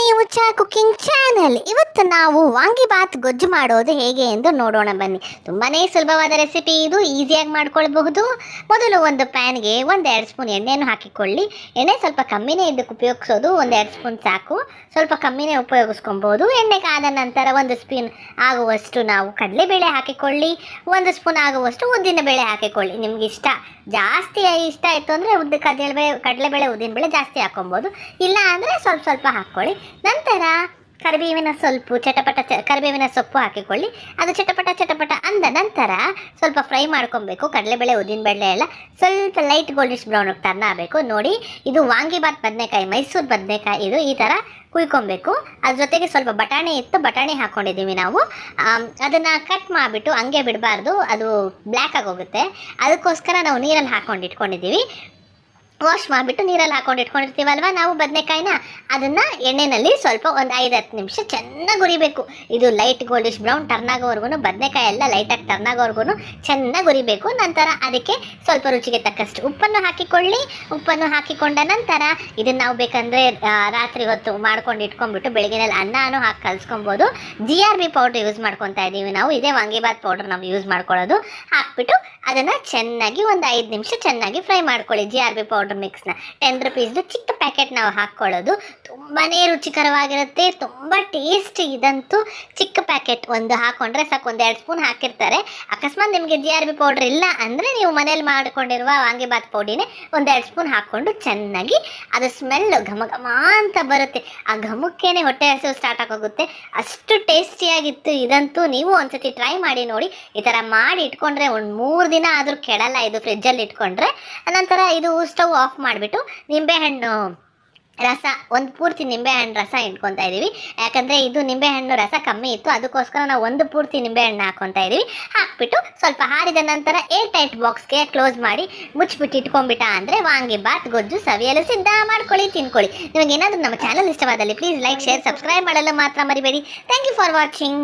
ನೀವು ಚಾ cooking channel ಇವತ್ತು ನಾವು ವಾಂಗಿಬಾತ್ ಗೊಜ್ಜು ಮಾಡೋದು ಹೇಗೆ ಎಂದು ನೋಡೋಣ ಬನ್ನಿ. ತುಂಬಾ ಸುಲಭವಾದ ರೆಸಿಪಿ ಇದು ಈಸಿಯಾಗಿ ಮಾಡ್ಕೊಳ್ಬಹುದು. ಮೊದಲು ಒಂದು ಪ್ಯಾನ್ಗೆ ಒಂದೆರಡು ಸ್ಪೂನ್ ಎಣ್ಣೆಯನ್ನು ಹಾಕಿಕೊಳ್ಳಿ. ಎಣ್ಣೆ ಸ್ವಲ್ಪ ಕಮ್ಮಿನೇ ಇದಕ್ಕೆ ಉಪಯೋಗಿಸೋದು, ಒಂದೆರಡು ಸ್ಪೂನ್ ಸಾಕು. ಸ್ವಲ್ಪ ಕಮ್ಮಿನೇ ಉಪಯೋಗಿಸ್ಕೊಬೋದು ಎಣ್ಣೆ ಕಾದ ನಂತರ ಒಂದು ಸ್ಪೂನ್ ಆಗುವಷ್ಟು ನಾವು ಕಡಲೆಬೇಳೆ ಹಾಕಿಕೊಳ್ಳಿ. ಒಂದು ಸ್ಪೂನ್ ಆಗುವಷ್ಟು ಉದ್ದಿನ ಬೇಳೆ ಹಾಕಿಕೊಳ್ಳಿ. ನಿಮ್ಗೆ ಇಷ್ಟ, ಜಾಸ್ತಿ ಇಷ್ಟ ಆಯಿತು ಅಂದರೆ ಉದ್ದ ಕಡಲೆಬೇಳೆ ಕಡಲೆಬೇಳೆ ಉದ್ದಿನಬೇಳೆ ಜಾಸ್ತಿ ಹಾಕೊಬೋದು ಇಲ್ಲ ಅಂದರೆ ಸ್ವಲ್ಪ ಸ್ವಲ್ಪ ಹಾಕ್ಕೊಳ್ಳಿ. ನಂತರ ಕರಿಬೇವಿನ ಸ್ವಲ್ಪ ಚಟಪಟ ಕರಿಬೇವಿನ ಸೊಪ್ಪು ಹಾಕಿಕೊಳ್ಳಿ. ಅದು ಚಟಪಟ ಚಟಪಟ ಅಂದ ನಂತರ ಸ್ವಲ್ಪ ಫ್ರೈ ಮಾಡ್ಕೊಬೇಕು. ಕಡಲೆಬೇಳೆ, ಉದ್ದಿನಬೇಳೆ ಎಲ್ಲ ಸ್ವಲ್ಪ ಲೈಟ್ ಗೋಲ್ಡಿಶ್ ಬ್ರೌನ್ ಟರ್ನ್ ಆಗಬೇಕು ನೋಡಿ, ಇದು ವಾಂಗಿಬಾತ್ ಬದನೆಕಾಯಿ, ಮೈಸೂರು ಬದನೆಕಾಯಿ ಇದು ಈ ಥರ ಕುಯ್ಕೊಬೇಕು. ಅದ್ರ ಜೊತೆಗೆ ಸ್ವಲ್ಪ ಬಟಾಣಿ ಇತ್ತು, ಬಟಾಣಿ ಹಾಕ್ಕೊಂಡಿದ್ದೀವಿ ನಾವು. ಅದನ್ನು ಕಟ್ ಮಾಡಿಬಿಟ್ಟು ಹಂಗೆ ಬಿಡಬಾರ್ದು. ಅದು ಬ್ಲ್ಯಾಕ್ ಆಗೋಗುತ್ತೆ ಅದಕ್ಕೋಸ್ಕರ ನಾವು ನೀರಲ್ಲಿ ಹಾಕೊಂಡು ಇಟ್ಕೊಂಡಿದ್ದೀವಿ. ವಾಶ್ ಮಾಡಿಬಿಟ್ಟು ನೀರಲ್ಲಿ ಹಾಕೊಂಡು ಇಟ್ಕೊಂಡಿರ್ತೀವಲ್ವ? ನಾವು ಬದನೆಕಾಯಿನ ಅದನ್ನು ಎಣ್ಣೆಯಲ್ಲಿ ಸ್ವಲ್ಪ ಒಂದು ಐದು ಹತ್ತು ನಿಮಿಷ ಚೆನ್ನಾಗಿ ಹುರಿಬೇಕು. ಇದು ಲೈಟ್ ಗೋಲ್ಡಿಶ್ ಬ್ರೌನ್ ಟರ್ನ್ ಆಗೋವರೆಗೂ ಬದನೆಕಾಯಿ ಎಲ್ಲ ಲೈಟಾಗಿ ಟರ್ನ್ ಆಗೋವರೆಗೂ ಚೆನ್ನಾಗಿ ಹುರಿಬೇಕು. ನಂತರ ಅದಕ್ಕೆ ಸ್ವಲ್ಪ ರುಚಿಗೆ ತಕ್ಕಷ್ಟು ಉಪ್ಪನ್ನು ಹಾಕಿಕೊಳ್ಳಿ. ಉಪ್ಪನ್ನು ಹಾಕಿಕೊಂಡ ನಂತರ ಇದನ್ನು ನಾವು ಬೇಕಂದರೆ ರಾತ್ರಿ ಹೊತ್ತು ಮಾಡ್ಕೊಂಡು ಇಟ್ಕೊಂಡ್ಬಿಟ್ಟು ಬೆಳಗ್ಗೆನಲ್ಲಿ ಅನ್ನನೂ ಹಾಕಿ ಕಲಿಸ್ಕೊಬೋದು. G R B powder use ಮಾಡ್ಕೊತಾ ಇದ್ದೀವಿ ನಾವು. ಇದೇ ವಾಂಗಿಬಾತ್ ಪೌಡ್ರ್ ನಾವು ಯೂಸ್ ಮಾಡ್ಕೊಳ್ಳೋದು. ಹಾಕ್ಬಿಟ್ಟು ಅದನ್ನು ಚೆನ್ನಾಗಿ ಒಂದು ಐದು ನಿಮಿಷ ಚೆನ್ನಾಗಿ ಫ್ರೈ ಮಾಡ್ಕೊಳ್ಳಿ. ಜಿ ಆರ್ ಬಿ ಪೌಡರ್ ಮಿಕ್ಸ್ನ ಟೆನ್ ರುಪೀಸ್ದು ಚಿಕ್ಕ ಪ್ಯಾಕೆಟ್ ನಾವು ಹಾಕ್ಕೊಳ್ಳೋದು. ತುಂಬಾ ರುಚಿಕರವಾಗಿರುತ್ತೆ, ತುಂಬ ಟೇಸ್ಟಿ ಇದಂತೂ ಚಿಕ್ಕ ಪ್ಯಾಕೆಟ್ ಒಂದು ಹಾಕೊಂಡ್ರೆ ಸಾಕು, ಒಂದು ಎರಡು ಸ್ಪೂನ್ ಹಾಕಿರ್ತಾರೆ. ಅಕಸ್ಮಾತ್ ನಿಮಗೆ ಜಿ ಆರ್ ಬಿ ಪೌಡ್ರ್ ಇಲ್ಲ ಅಂದರೆ ನೀವು ಮನೇಲಿ ಮಾಡಿಕೊಂಡಿರುವ ವಾಂಗಿಬಾತ್ ಪೌಡಿನೇ ಒಂದೆರಡು ಸ್ಪೂನ್ ಹಾಕ್ಕೊಂಡು ಚೆನ್ನಾಗಿ ಅದು ಸ್ಮೆಲ್ ಘಮ ಘಮ ಅಂತ ಬರುತ್ತೆ. ಆ ಘಮಕ್ಕೇನೆ ಹೊಟ್ಟೆ ಹಸಿವು ಸ್ಟಾರ್ಟ್ ಆಗೋಗುತ್ತೆ. ಅಷ್ಟು ಟೇಸ್ಟಿಯಾಗಿತ್ತು ಇದಂತೂ ನೀವು ಒಂದ್ಸತಿ ಟ್ರೈ ಮಾಡಿ ನೋಡಿ. ಈ ಥರ ಮಾಡಿ ಇಟ್ಕೊಂಡ್ರೆ ಒಂದು ಮೂರು ದಿನ ಆದರೂ ಕೆಡಲ್ಲ ಇದು ಫ್ರಿಜ್ಜಲ್ಲಿ ಇಟ್ಕೊಂಡ್ರೆ. ನಂತರ ಇದು ಸ್ಟವ್ ಆಫ್ ಮಾಡಿಬಿಟ್ಟು ನಿಂಬೆಹಣ್ಣು ರಸ, ಒಂದು ಪೂರ್ತಿ ನಿಂಬೆಹಣ್ಣು ರಸ ಇಟ್ಕೊತಾ ಇದ್ದೀವಿ ಯಾಕಂದರೆ ಇದು ನಿಂಬೆಹಣ್ಣು ರಸ ಕಮ್ಮಿ ಇತ್ತು, ಅದಕ್ಕೋಸ್ಕರ ನಾವು ಒಂದು ಪೂರ್ತಿ ನಿಂಬೆಹಣ್ಣು ಹಾಕ್ಕೊತಾ ಇದ್ದೀವಿ ಹಾಕ್ಬಿಟ್ಟು ಸ್ವಲ್ಪ ಹಾರಿದ ನಂತರ ಏರ್ ಟೈಟ್ ಬಾಕ್ಸ್ಗೆ ಕ್ಲೋಸ್ ಮಾಡಿ ಮುಚ್ಚಿಬಿಟ್ಟು ಇಟ್ಕೊಂಡ್ಬಿಟ್ಟ ಅಂದರೆ ವಾಂಗಿಬಾತ್ ಗೊಜ್ಜು, ಸವಿಯಲು ಸಿದ್ಧ ಮಾಡ್ಕೊಳ್ಳಿ, ತಿನ್ಕೊಳ್ಳಿ. ನಿಮಗೆ ಏನಾದರೂ ನಮ್ಮ ಚಾನಲ್ ಇಷ್ಟವಾದಲ್ಲಿ ಪ್ಲೀಸ್ ಲೈಕ್ ಶೇರ್ ಸಬ್ಸ್ಕ್ರೈಬ್ ಮಾಡಲು ಮಾತ್ರ ಮರಿಬೇಡಿ. Thank you for watching